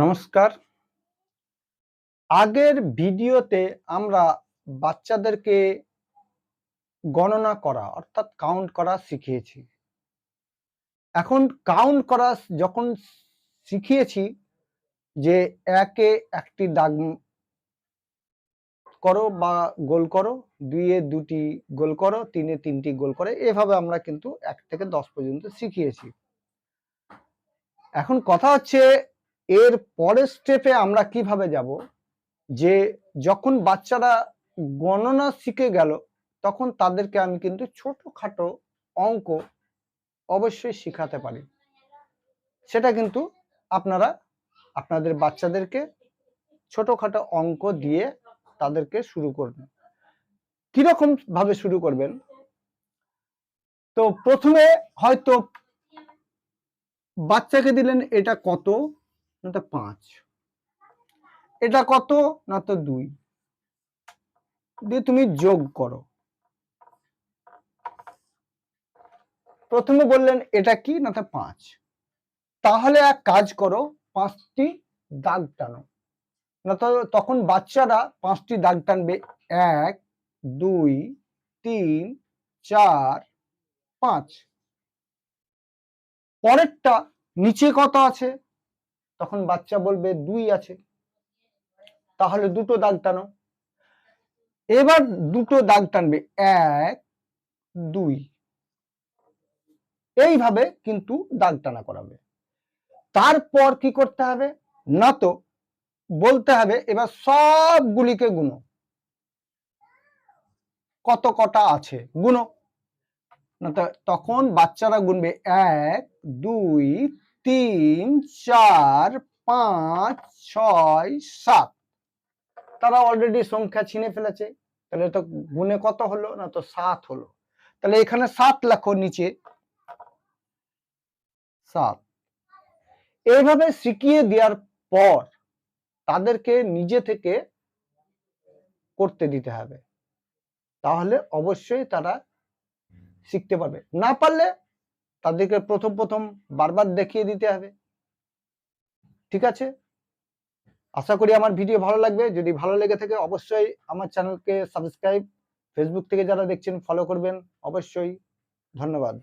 নমস্কার। আগের ভিডিওতে আমরা বাচ্চাদেরকে গণনা করা, অর্থাৎ কাউন্ট করা শিখিয়েছি। এখন কাউন্ট করা যখন শিখিয়েছি যে একে একটি দাগ করো বা গোল করো, দুইয়ে দুটি গোল করো, তিনে তিনটি গোল করে, এভাবে আমরা কিন্তু এক থেকে দশ পর্যন্ত শিখিয়েছি। এখন কথা হচ্ছে এর পরের স্টেপে আমরা কীভাবে যাব? যে যখন বাচ্চারা গণনা শিখে গেল, তখন তাদেরকে আমি কিন্তু ছোটখাটো অঙ্ক অবশ্যই শিখাতে পারি। সেটা কিন্তু আপনারা, আপনাদের বাচ্চাদেরকে ছোটখাটো অঙ্ক দিয়ে তাদেরকে শুরু করবেন কীরকম ভাবে শুরু করবেন? তো প্রথমে হয়তো বাচ্চাকে দিলেন এটা কত? না পাঁচ। এটা কত? না তো দুই। দিয়ে তুমি যোগ করো। প্রথমে বললেন, এটা কি? না তো পাঁচ। তাহলে এক কাজ করো, পাঁচটি দাগ টানো। না তো তখন বাচ্চারা পাঁচটি দাগ টানবে। এক, দুই, তিন, চার, পাঁচ। পরেরটা নিচে কত আছে? তখন বাচ্চা বলবে, দুই আছে। তাহলে দুটো দাগ টানো। এবার দুটো দাগ টানবে, এক, দুই। এইভাবে কিন্তু দাগ টানা করাবে। তারপর কি করতে হবে? না তো বলতে হবে, এবার সবগুলিকে গুনো। কত কটা আছে? গুনো। না তখন বাচ্চারা গুনবে, এক, দুই তিন, চার, পাঁচ, ছয়, সাত। তারা অলরেডি সংখ্যা ছিনে ফেলেছে। তাহলে তো গুনে কত হলো? না তো সাত হলো। তাহলে এখানে সাত লেখো নিচে। সাত। এইভাবে শিখিয়ে দেওয়ার পর তাদেরকে নিজে থেকে করতে দিতে হবে। তাহলে অবশ্যই তারা শিখতে পারবে। না পারলে তাদেরকে প্রথম প্রথম বারবার দেখিয়ে দিতে হবে। ঠিক আছে? আশা করি আমার ভিডিও ভালো লাগবে। যদি ভালো লেগে থাকে অবশ্যই আমার চ্যানেলকে সাবস্ক্রাইব। ফেসবুক থেকে যারা দেখছেন ফলো করবেন। অবশ্যই ধন্যবাদ।